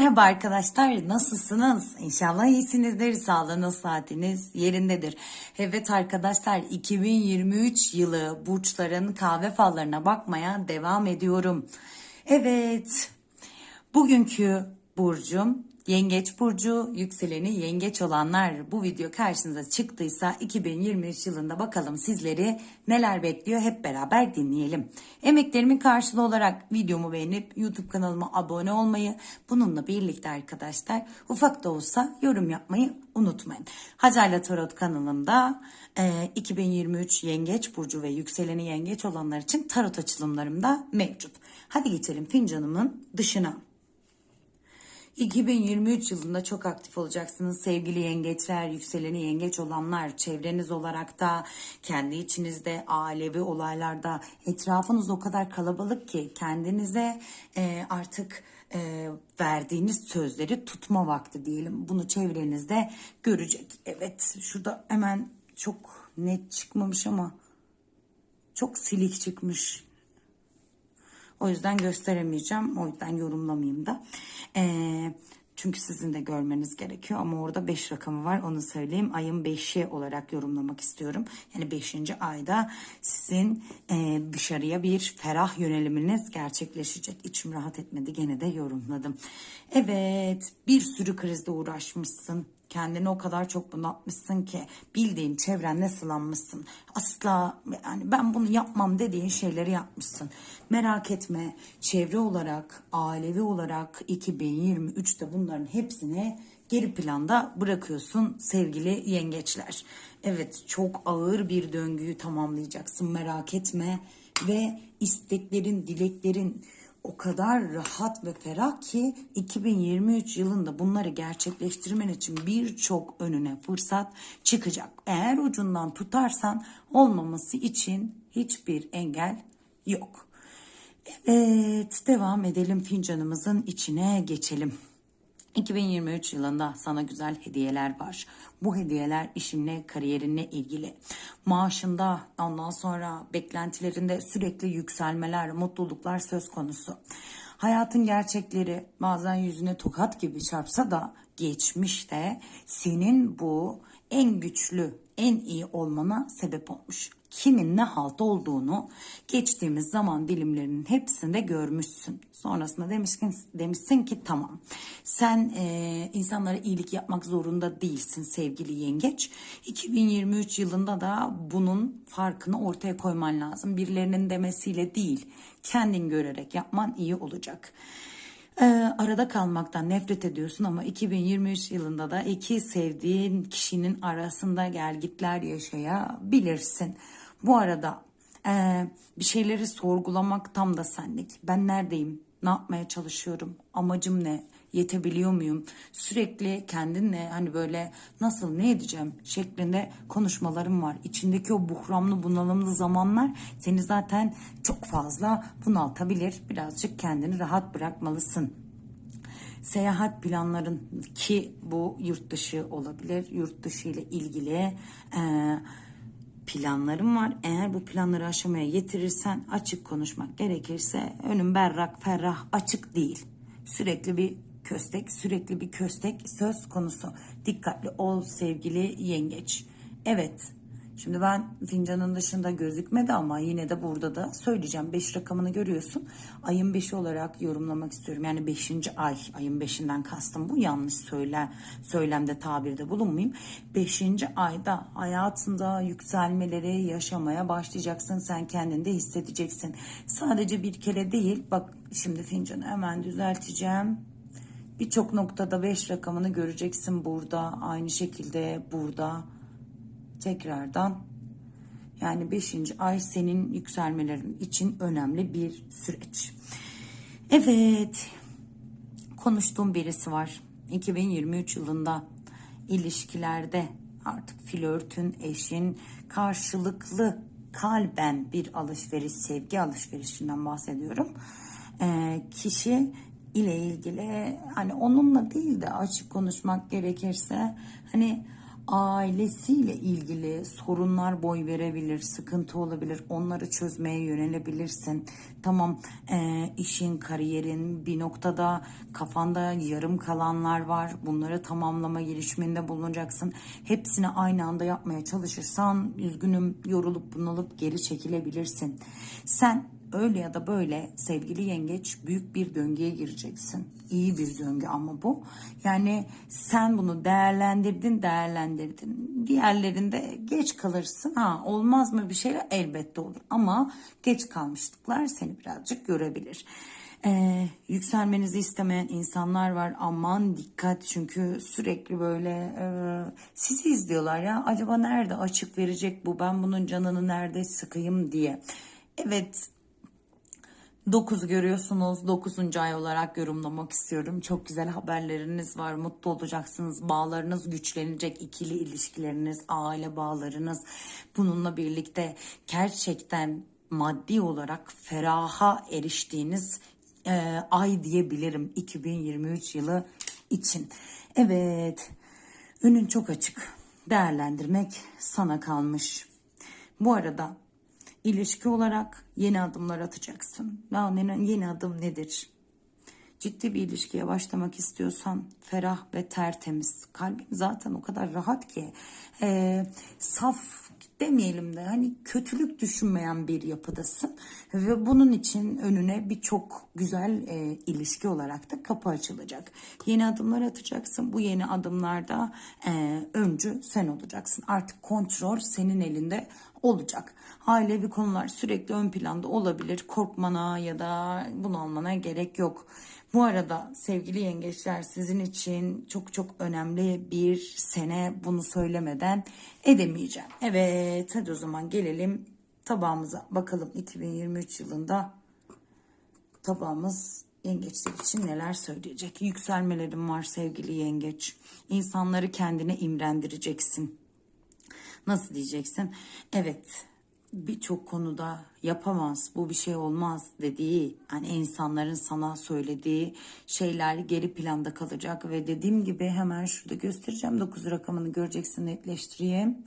Merhaba arkadaşlar nasılsınız? İnşallah iyisinizdir. Sağlığınız saatiniz yerindedir. Evet arkadaşlar 2023 yılı burçların kahve fallarına bakmaya devam ediyorum. Evet bugünkü burcum Yengeç burcu, yükseleni yengeç olanlar bu video karşınıza çıktıysa 2023 yılında bakalım sizleri neler bekliyor hep beraber dinleyelim. Emeklerimin karşılığı olarak videomu beğenip YouTube kanalıma abone olmayı, bununla birlikte arkadaşlar ufak da olsa yorum yapmayı unutmayın. Hacer'la Tarot kanalımda e, 2023 yengeç burcu ve yükseleni yengeç olanlar için tarot açılımlarım da mevcut. Hadi geçelim fincanımın dışına. 2023 yılında çok aktif olacaksınız sevgili yengeçler, yükseleni yengeç olanlar, çevreniz olarak da kendi içinizde ailevi olaylarda etrafınız o kadar kalabalık ki kendinize e, artık e, verdiğiniz sözleri tutma vakti diyelim. Bunu çevrenizde görecek. Evet şurada hemen çok net çıkmamış ama çok silik çıkmış. O yüzden gösteremeyeceğim. O yüzden yorumlamayayım da. Ee, çünkü sizin de görmeniz gerekiyor ama orada 5 rakamı var onu söyleyeyim. Ayın 5'i olarak yorumlamak istiyorum. Yani 5. ayda sizin e, dışarıya bir ferah yöneliminiz gerçekleşecek. İçim rahat etmedi gene de yorumladım. Evet bir sürü krizle uğraşmışsın. Kendini o kadar çok bunaltmışsın ki bildiğin çevrenle sılanmışsın. Asla yani ben bunu yapmam dediğin şeyleri yapmışsın. Merak etme çevre olarak, ailevi olarak 2023'te bunların hepsini geri planda bırakıyorsun sevgili yengeçler. Evet çok ağır bir döngüyü tamamlayacaksın merak etme ve isteklerin, dileklerin o kadar rahat ve ferah ki 2023 yılında bunları gerçekleştirmen için birçok önüne fırsat çıkacak. Eğer ucundan tutarsan olmaması için hiçbir engel yok. Evet devam edelim fincanımızın içine geçelim. 2023 yılında sana güzel hediyeler var. Bu hediyeler işinle, kariyerinle ilgili. Maaşında, ondan sonra beklentilerinde sürekli yükselmeler, mutluluklar söz konusu. Hayatın gerçekleri bazen yüzüne tokat gibi çarpsa da geçmişte senin bu en güçlü, en iyi olmana sebep olmuş kimin ne halde olduğunu geçtiğimiz zaman dilimlerinin hepsinde görmüşsün. Sonrasında demişsin, demişsin ki tamam sen e, insanlara iyilik yapmak zorunda değilsin sevgili yengeç. 2023 yılında da bunun farkını ortaya koyman lazım. Birilerinin demesiyle değil kendin görerek yapman iyi olacak. Ee, arada kalmaktan nefret ediyorsun ama 2023 yılında da iki sevdiğin kişinin arasında gelgitler yaşayabilirsin. Bu arada e, bir şeyleri sorgulamak tam da senlik. Ben neredeyim? Ne yapmaya çalışıyorum? Amacım ne? Yetebiliyor muyum? Sürekli kendinle hani böyle nasıl ne edeceğim şeklinde konuşmalarım var. İçindeki o buhramlı bunalımlı zamanlar seni zaten çok fazla bunaltabilir. Birazcık kendini rahat bırakmalısın seyahat planların ki bu yurt dışı olabilir. Yurt dışı ile ilgili e, planlarım var. Eğer bu planları aşamaya getirirsen açık konuşmak gerekirse önüm berrak ferrah açık değil. Sürekli bir köstek sürekli bir köstek söz konusu. Dikkatli ol sevgili yengeç. Evet Şimdi ben fincanın dışında gözükmedi ama yine de burada da söyleyeceğim. 5 rakamını görüyorsun. Ayın 5'i olarak yorumlamak istiyorum. Yani 5. ay, ayın 5'inden kastım bu. Yanlış söyle, söylemde tabirde bulunmayayım. 5. ayda hayatında yükselmeleri yaşamaya başlayacaksın. Sen kendinde hissedeceksin. Sadece bir kere değil. Bak şimdi fincanı hemen düzelteceğim. Birçok noktada 5 rakamını göreceksin burada. Aynı şekilde burada tekrardan yani 5. ay senin yükselmelerin için önemli bir süreç. Evet konuştuğum birisi var. 2023 yılında ilişkilerde artık flörtün, eşin karşılıklı kalben bir alışveriş, sevgi alışverişinden bahsediyorum. Ee, kişi ile ilgili hani onunla değil de açık konuşmak gerekirse hani ailesiyle ilgili sorunlar boy verebilir, sıkıntı olabilir. Onları çözmeye yönelebilirsin. Tamam e, işin, kariyerin bir noktada kafanda yarım kalanlar var. Bunları tamamlama girişiminde bulunacaksın. Hepsini aynı anda yapmaya çalışırsan üzgünüm yorulup bunalıp geri çekilebilirsin. Sen öyle ya da böyle sevgili yengeç büyük bir döngüye gireceksin. İyi bir döngü ama bu. Yani sen bunu değerlendirdin, değerlendirdin. Diğerlerinde geç kalırsın. Ha olmaz mı bir şeyler elbette olur. Ama geç kalmışlıklar seni birazcık görebilir. Ee, yükselmenizi istemeyen insanlar var. Aman dikkat çünkü sürekli böyle e, sizi izliyorlar ya. Acaba nerede açık verecek bu? Ben bunun canını nerede sıkayım diye. Evet 9 görüyorsunuz. 9. ay olarak yorumlamak istiyorum. Çok güzel haberleriniz var. Mutlu olacaksınız. Bağlarınız güçlenecek. ikili ilişkileriniz, aile bağlarınız. Bununla birlikte gerçekten maddi olarak feraha eriştiğiniz e, ay diyebilirim 2023 yılı için. Evet. Önün çok açık. Değerlendirmek sana kalmış. Bu arada İlişki olarak yeni adımlar atacaksın. Ya yeni adım nedir? Ciddi bir ilişkiye başlamak istiyorsan ferah ve tertemiz. Kalbin zaten o kadar rahat ki. E, saf demeyelim de hani kötülük düşünmeyen bir yapıdasın ve bunun için önüne birçok güzel e, ilişki olarak da kapı açılacak. Yeni adımlar atacaksın. Bu yeni adımlarda e, öncü sen olacaksın. Artık kontrol senin elinde olacak. Ailevi konular sürekli ön planda olabilir. Korkmana ya da bunalmana gerek yok. Bu arada sevgili yengeçler sizin için çok çok önemli bir sene bunu söylemeden edemeyeceğim. Evet hadi o zaman gelelim tabağımıza bakalım 2023 yılında tabağımız yengeçler için neler söyleyecek. Yükselmelerim var sevgili yengeç. İnsanları kendine imrendireceksin. Nasıl diyeceksin? Evet birçok konuda yapamaz, bu bir şey olmaz dediği, hani insanların sana söylediği şeyler geri planda kalacak ve dediğim gibi hemen şurada göstereceğim 9 rakamını göreceksin netleştireyim.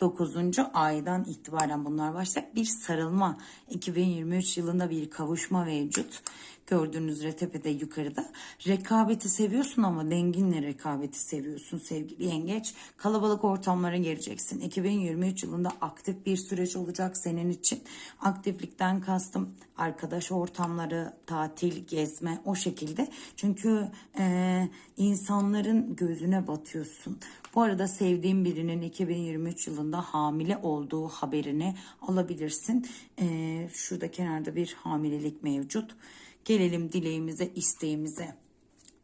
9. aydan itibaren bunlar başlayacak. Bir sarılma 2023 yılında bir kavuşma mevcut. Gördüğünüz tepede yukarıda. Rekabeti seviyorsun ama denginle rekabeti seviyorsun sevgili yengeç. Kalabalık ortamlara gireceksin. 2023 yılında aktif bir süreç olacak senin için. Aktiflikten kastım arkadaş ortamları, tatil, gezme o şekilde. Çünkü e, insanların gözüne batıyorsun. Bu arada sevdiğim birinin 2023 yılında hamile olduğu haberini alabilirsin. E, şurada kenarda bir hamilelik mevcut. Gelelim dileğimize, isteğimize.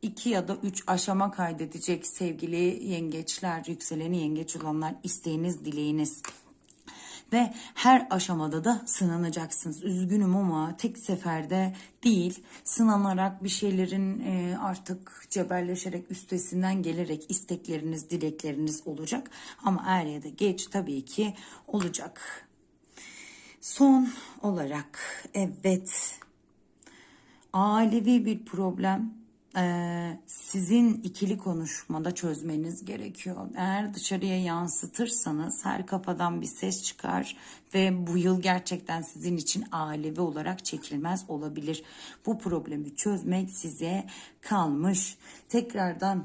İki ya da üç aşama kaydedecek sevgili yengeçler, yükseleni yengeç olanlar isteğiniz, dileğiniz. Ve her aşamada da sınanacaksınız. Üzgünüm ama tek seferde değil, sınanarak bir şeylerin e, artık cebelleşerek üstesinden gelerek istekleriniz, dilekleriniz olacak. Ama er ya da geç tabii ki olacak. Son olarak evet ailevi bir problem e, sizin ikili konuşmada çözmeniz gerekiyor. Eğer dışarıya yansıtırsanız her kafadan bir ses çıkar ve bu yıl gerçekten sizin için ailevi olarak çekilmez olabilir. Bu problemi çözmek size kalmış. Tekrardan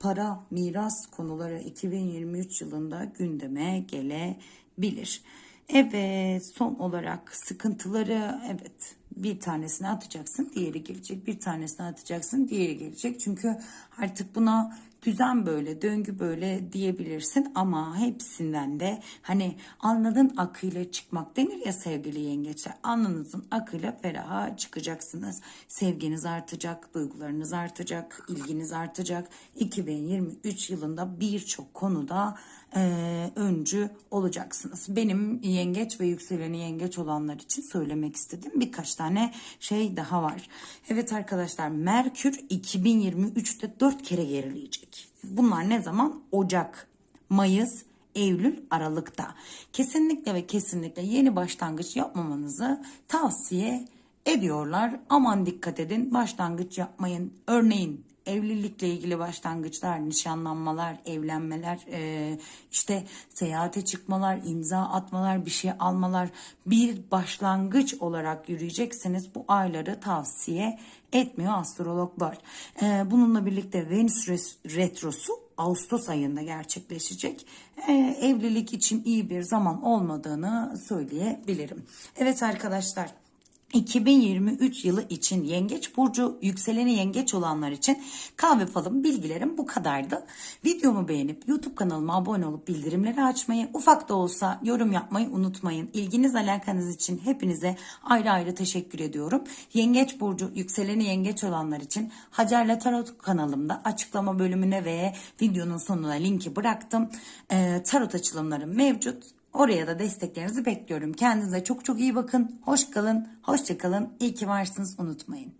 para, miras konuları 2023 yılında gündeme gelebilir. Evet son olarak sıkıntıları evet bir tanesini atacaksın diğeri gelecek. Bir tanesini atacaksın diğeri gelecek. Çünkü artık buna düzen böyle döngü böyle diyebilirsin. Ama hepsinden de hani anladın akıyla çıkmak denir ya sevgili yengeçler. Alnınızın akıyla feraha çıkacaksınız. Sevginiz artacak duygularınız artacak ilginiz artacak. 2023 yılında birçok konuda e, öncü olacaksınız. Benim yengeç ve yükseleni yengeç olanlar için söylemek istediğim birkaç tane şey daha var. Evet arkadaşlar Merkür 2023'te 4 kere gerileyecek. Bunlar ne zaman? Ocak, Mayıs, Eylül, Aralık'ta. Kesinlikle ve kesinlikle yeni başlangıç yapmamanızı tavsiye ediyorlar. Aman dikkat edin başlangıç yapmayın. Örneğin evlilikle ilgili başlangıçlar, nişanlanmalar, evlenmeler, e, işte seyahate çıkmalar, imza atmalar, bir şey almalar bir başlangıç olarak yürüyecekseniz bu ayları tavsiye etmiyor astrologlar. E, bununla birlikte Venüs retrosu Ağustos ayında gerçekleşecek. E, evlilik için iyi bir zaman olmadığını söyleyebilirim. Evet arkadaşlar. 2023 yılı için Yengeç Burcu yükseleni yengeç olanlar için kahve falım bilgilerim bu kadardı. Videomu beğenip YouTube kanalıma abone olup bildirimleri açmayı, ufak da olsa yorum yapmayı unutmayın. İlginiz alakanız için hepinize ayrı ayrı teşekkür ediyorum. Yengeç Burcu yükseleni yengeç olanlar için Hacer'le Tarot kanalımda açıklama bölümüne ve videonun sonuna linki bıraktım. Ee, tarot açılımlarım mevcut. Oraya da desteklerinizi bekliyorum. Kendinize çok çok iyi bakın. Hoş kalın, hoşça kalın. İyi ki varsınız unutmayın.